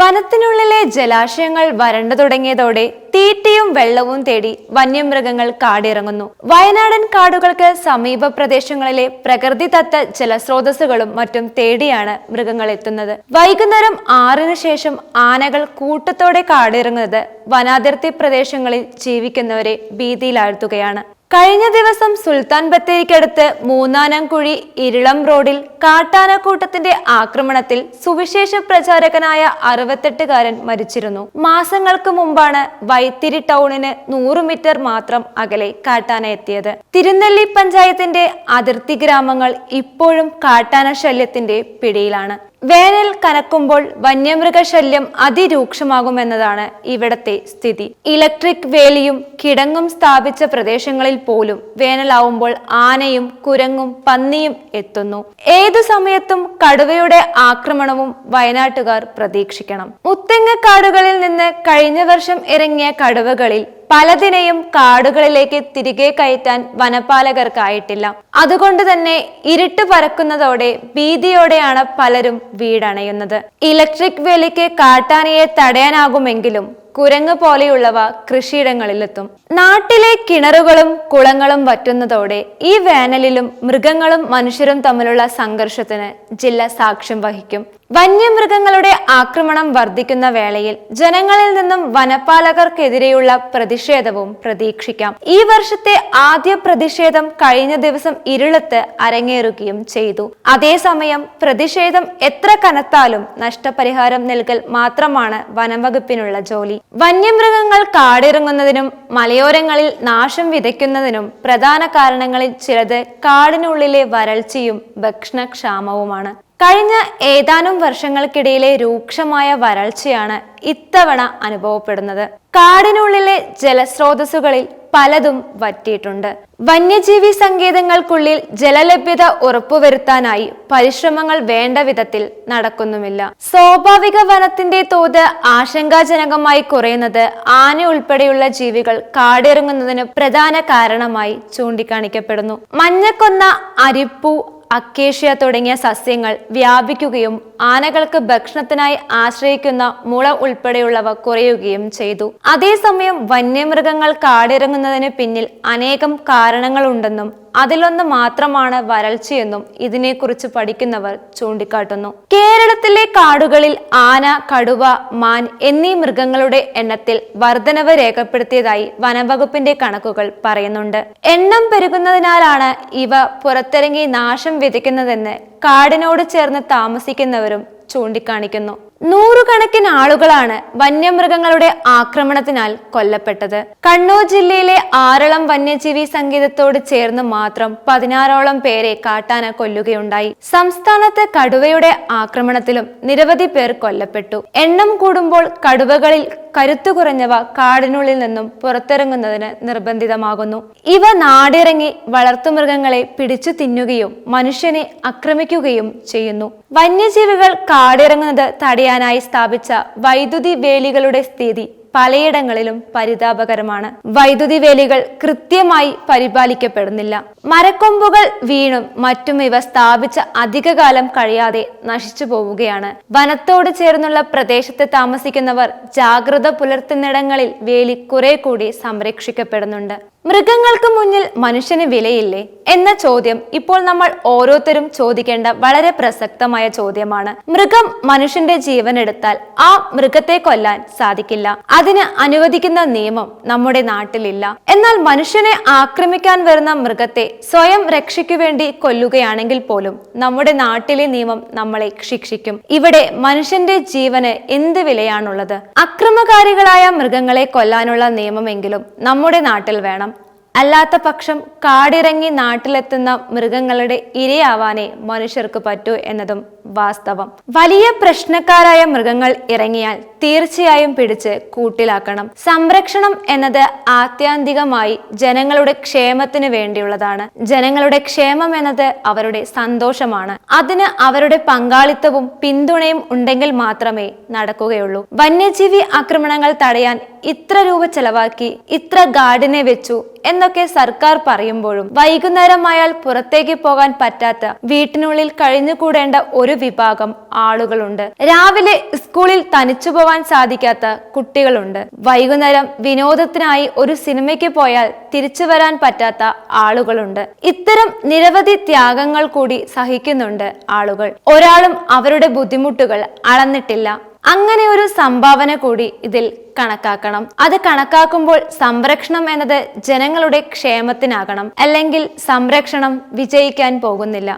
വനത്തിനുള്ളിലെ ജലാശയങ്ങൾ വരണ്ടു തുടങ്ങിയതോടെ തീറ്റയും വെള്ളവും തേടി വന്യമൃഗങ്ങൾ കാടിറങ്ങുന്നു. വയനാടൻ കാടുകൾക്ക് സമീപ പ്രദേശങ്ങളിലെ പ്രകൃതിദത്ത ജലസ്രോതസ്സുകളും മറ്റും തേടിയാണ് മൃഗങ്ങൾ എത്തുന്നത്. വൈകുന്നേരം ആറിന് ശേഷം ആനകൾ കൂട്ടത്തോടെ കാടിറങ്ങുന്നത് വനാതിർത്തി പ്രദേശങ്ങളിൽ ജീവിക്കുന്നവരെ ഭീതിയിലാഴ്ത്തുകയാണ്. കഴിഞ്ഞ ദിവസം സുൽത്താൻ ബത്തേരിക്കടുത്ത് മൂന്നാനംകുഴി ഇരുളം റോഡിൽ കാട്ടാനക്കൂട്ടത്തിന്റെ ആക്രമണത്തിൽ സുവിശേഷ പ്രചാരകനായ അറുപത്തെട്ടുകാരൻ മരിച്ചിരുന്നു. മാസങ്ങൾക്ക് മുമ്പാണ് വൈത്തിരി ടൗണിന് നൂറ് മീറ്റർ മാത്രം അകലെ കാട്ടാന എത്തിയത്. തിരുനെല്ലി പഞ്ചായത്തിന്റെ അതിർത്തി ഗ്രാമങ്ങൾ ഇപ്പോഴും കാട്ടാന ശല്യത്തിന്റെ പിടിയിലാണ്. വേനൽ കനക്കുമ്പോൾ വന്യമൃഗശല്യം അതിരൂക്ഷമാകുമെന്നതാണ് ഇവിടത്തെ സ്ഥിതി. ഇലക്ട്രിക് വേലിയും കിടങ്ങും സ്ഥാപിച്ച പ്രദേശങ്ങളിൽ പോലും വേനലാവുമ്പോൾ ആനയും കുരങ്ങും പന്നിയും എത്തുന്നു. ഏതു സമയത്തും കടുവയുടെ ആക്രമണവും വയനാട്ടുകാർ പ്രതീക്ഷിക്കണം. മുത്തങ്ങക്കാടുകളിൽ നിന്ന് കഴിഞ്ഞ വർഷം ഇറങ്ങിയ കടുവകളിൽ പലതിനെയും കാടുകളിലേക്ക് തിരികെ കയറ്റാൻ വനപാലകർക്കായിട്ടില്ല. അതുകൊണ്ട് തന്നെ ഇരുട്ട് പരക്കുന്നതോടെ ഭീതിയോടെയാണ് പലരും വീടണയുന്നത്. ഇലക്ട്രിക് വേലിക്ക് കാട്ടാനയെ തടയാനാകുമെങ്കിലും കുരങ്ങ് പോലെയുള്ളവ കൃഷിയിടങ്ങളിലെത്തും. നാട്ടിലെ കിണറുകളും കുളങ്ങളും വറ്റുന്നതോടെ ഈ വേനലിലും മൃഗങ്ങളും മനുഷ്യരും തമ്മിലുള്ള സംഘർഷത്തിന് ജില്ല സാക്ഷ്യം വഹിക്കും. വന്യമൃഗങ്ങളുടെ ആക്രമണം വർദ്ധിക്കുന്ന വേളയിൽ ജനങ്ങളിൽ നിന്നും വനപാലകർക്കെതിരെയുള്ള പ്രതിഷേധവും പ്രതീക്ഷിക്കാം. ഈ വർഷത്തെ ആദ്യ പ്രതിഷേധം കഴിഞ്ഞ ദിവസം ഇരുളത്ത് അരങ്ങേറുകയും ചെയ്തു. അതേസമയം പ്രതിഷേധം എത്ര കനത്താലും നഷ്ടപരിഹാരം നൽകൽ മാത്രമാണ് വനംവകുപ്പിനുള്ള ജോലി. വന്യമൃഗങ്ങൾ കാടിറങ്ങുന്നതിനും മലയോരങ്ങളിൽ നാശം വിതയ്ക്കുന്നതിനും പ്രധാന കാരണങ്ങളിൽ ചിലത് കാടിനുള്ളിലെ വരൾച്ചയും ഭക്ഷണക്ഷാമവുമാണ്. കഴിഞ്ഞ ഏതാനും വർഷങ്ങൾക്കിടയിലെ രൂക്ഷമായ വരൾച്ചയാണ് ഇത്തവണ അനുഭവപ്പെടുന്നത്. കാടിനുള്ളിലെ ജലസ്രോതസ്സുകളിൽ പലതും വറ്റിയിട്ടുണ്ട്. വന്യജീവി സങ്കേതങ്ങൾക്കുള്ളിൽ ജലലഭ്യത ഉറപ്പുവരുത്താനായി പരിശ്രമങ്ങൾ വേണ്ട വിധത്തിൽ നടക്കുന്നുമില്ല. സ്വാഭാവിക വനത്തിന്റെ തോത് ആശങ്കാജനകമായി കുറയുന്നത് ആന ഉൾപ്പെടെയുള്ള ജീവികൾ കാടിറങ്ങുന്നതിന് പ്രധാന കാരണമായി ചൂണ്ടിക്കാണിക്കപ്പെടുന്നു. മഞ്ഞക്കൊന്ന അരിപ്പൂ അക്കേഷ്യ തുടങ്ങിയ സസ്യങ്ങൾ വ്യാപിക്കുകയും ആനകൾക്ക് ഭക്ഷണത്തിനായി ആശ്രയിക്കുന്ന മുള ഉൾപ്പെടെയുള്ളവ കുറയുകയും ചെയ്തു. അതേസമയം വന്യമൃഗങ്ങൾ കാടിറങ്ങുന്നതിന് പിന്നിൽ അനേകം കാരണങ്ങളുണ്ടെന്നും അതിലൊന്ന് മാത്രമാണ് വരൾച്ചയെന്നും ഇതിനെക്കുറിച്ച് പഠിക്കുന്നവർ ചൂണ്ടിക്കാട്ടുന്നു. കേരളത്തിലെ കാടുകളിൽ ആന കടുവ മാൻ എന്നീ മൃഗങ്ങളുടെ എണ്ണത്തിൽ വർധനവ് രേഖപ്പെടുത്തിയതായി വനംവകുപ്പിന്റെ കണക്കുകൾ പറയുന്നുണ്ട്. എണ്ണം പെരുകുന്നതിനാലാണ് ഇവ പുറത്തിറങ്ങി നാശം വിതയ്ക്കുന്നതെന്ന് കാടിനോട് ചേർന്ന് താമസിക്കുന്നവരും ചൂണ്ടിക്കാണിക്കുന്നു. നൂറുകണക്കിന് ആളുകളാണ് വന്യമൃഗങ്ങളുടെ ആക്രമണത്തിനാൽ കൊല്ലപ്പെട്ടത്. കണ്ണൂർ ജില്ലയിലെ ആറളം വന്യജീവി സംഗീതത്തോട് ചേർന്ന് മാത്രം പതിനാറോളം പേരെ കാട്ടാന കൊല്ലുകയുണ്ടായി. സംസ്ഥാനത്ത് കടുവയുടെ ആക്രമണത്തിലും നിരവധി പേർ കൊല്ലപ്പെട്ടു. എണ്ണം കൂടുമ്പോൾ കടുവകളിൽ കരുത്തു കുറഞ്ഞവ കാടിനുള്ളിൽ നിന്നും പുറത്തിറങ്ങുന്നതിന് നിർബന്ധിതമാകുന്നു. ഇവ നാടിറങ്ങി വളർത്തുമൃഗങ്ങളെ പിടിച്ചു തിന്നുകയും മനുഷ്യനെ ആക്രമിക്കുകയും ചെയ്യുന്നു. വന്യജീവികൾ കാടിറങ്ങുന്നത് തടയാനായി സ്ഥാപിച്ച വൈദ്യുതി വേലികളുടെ സ്ഥിതി പലയിടങ്ങളിലും പരിതാപകരമാണ്. വൈദ്യുതി വേലികൾ കൃത്യമായി പരിപാലിക്കപ്പെടുന്നില്ല. മരക്കൊമ്പുകൾ വീണും മറ്റും ഇവ സ്ഥാപിച്ച അധികകാലം കഴിയാതെ നശിച്ചു പോവുകയാണ്. വനത്തോട് ചേർന്നുള്ള പ്രദേശത്ത് താമസിക്കുന്നവർ ജാഗ്രത പുലർത്തുന്നിടങ്ങളിൽ വേലി കുറെ കൂടി സംരക്ഷിക്കപ്പെടുന്നുണ്ട്. മൃഗങ്ങൾക്ക് മുന്നിൽ മനുഷ്യന് വിലയില്ലേ എന്ന ചോദ്യം ഇപ്പോൾ നമ്മൾ ഓരോരുത്തരും ചോദിക്കേണ്ട വളരെ പ്രസക്തമായ ചോദ്യമാണ്. മൃഗം മനുഷ്യന്റെ ജീവൻ എടുത്താൽ ആ മൃഗത്തെ കൊല്ലാൻ സാധിക്കില്ല. അതിന് അനുവദിക്കുന്ന നിയമം നമ്മുടെ നാട്ടിലില്ല. എന്നാൽ മനുഷ്യനെ ആക്രമിക്കാൻ വരുന്ന മൃഗത്തെ സ്വയം രക്ഷയ്ക്കു വേണ്ടി കൊല്ലുകയാണെങ്കിൽ പോലും നമ്മുടെ നാട്ടിലെ നിയമം നമ്മളെ ശിക്ഷിക്കും. ഇവിടെ മനുഷ്യന്റെ ജീവന് എന്ത് വിലയാണുള്ളത്? അക്രമകാരികളായ മൃഗങ്ങളെ കൊല്ലാനുള്ള നിയമമെങ്കിലും നമ്മുടെ നാട്ടിൽ വേണം. അല്ലാത്ത പക്ഷം കാടിറങ്ങി നാട്ടിലെത്തുന്ന മൃഗങ്ങളുടെ ഇരയാവാനേ മനുഷ്യർക്ക് പറ്റൂ എന്നതും വാസ്തവം. വലിയ പ്രശ്നക്കാരായ മൃഗങ്ങൾ ഇറങ്ങിയാൽ തീർച്ചയായും പിടിച്ച് കൂട്ടിലാക്കണം. സംരക്ഷണം എന്നത് ആത്യന്തികമായി ജനങ്ങളുടെ ക്ഷേമത്തിന് വേണ്ടിയുള്ളതാണ്. ജനങ്ങളുടെ ക്ഷേമം എന്നത് അവരുടെ സന്തോഷമാണ്. അതിന് അവരുടെ പങ്കാളിത്തവും പിന്തുണയും ഉണ്ടെങ്കിൽ മാത്രമേ നടക്കുകയുള്ളൂ. വന്യജീവി ആക്രമണങ്ങൾ തടയാൻ ഇത്ര രൂപ ചെലവാക്കി ഇത്ര ഗാർഡിനെ വെച്ചു എന്നൊക്കെ സർക്കാർ പറയുമ്പോഴും വൈകുന്നേരമായാൽ പുറത്തേക്ക് പോകാൻ പറ്റാത്ത വീട്ടിനുള്ളിൽ കഴിഞ്ഞുകൂടേണ്ട ഒരു വിഭാഗം ആളുകളുണ്ട്. രാവിലെ സ്കൂളിൽ തനിച്ചു പോവാൻ സാധിക്കാത്ത കുട്ടികളുണ്ട്. വൈകുന്നേരം വിനോദത്തിനായി ഒരു സിനിമയ്ക്ക് പോയാൽ തിരിച്ചു വരാൻ പറ്റാത്ത ആളുകളുണ്ട്. ഇത്തരം നിരവധി ത്യാഗങ്ങൾ കൂടി സഹിക്കുന്നുണ്ട് ആളുകൾ. ഒരാളും അവരുടെ ബുദ്ധിമുട്ടുകൾ അളന്നിട്ടില്ല. അങ്ങനെ ഒരു സംഭാവന കൂടി ഇതിൽ കണക്കാക്കണം. അത് കണക്കാക്കുമ്പോൾ സംരക്ഷണം എന്നത് ജനങ്ങളുടെ ക്ഷേമത്തിനാകണം. അല്ലെങ്കിൽ സംരക്ഷണം വിജയിക്കാൻ പോകുന്നില്ല.